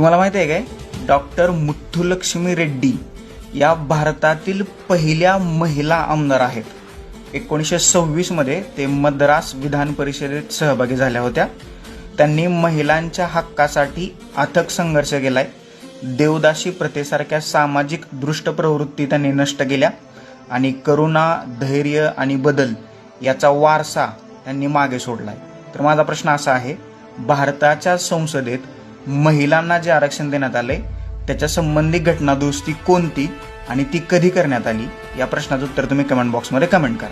तुम्हाला माहिती आहे काय? डॉक्टर मुथुलक्ष्मी रेड्डी या भारतातील पहिल्या महिला आमदार आहेत. एकोणीसशे सव्वीसमध्ये ते मद्रास विधान परिषदेत सहभागी झाल्या होत्या. त्यांनी महिलांच्या हक्कासाठी अथक संघर्ष केलाय. देवदासी प्रथेसारख्या सामाजिक दृष्ट प्रवृत्ती त्यांनी नष्ट केल्या आणि करुणा धैर्य आणि बदल याचा वारसा त्यांनी मागे सोडलाय. तर माझा प्रश्न असा आहे भारताच्या संसदेत महिलांना जे आरक्षण देण्यात आले त्याच्या संबंधित घटना दुरुस्ती कोणती आणि ती कधी करण्यात आली या प्रश्नाचं उत्तर तुम्ही कमेंट बॉक्समध्ये कमेंट करा.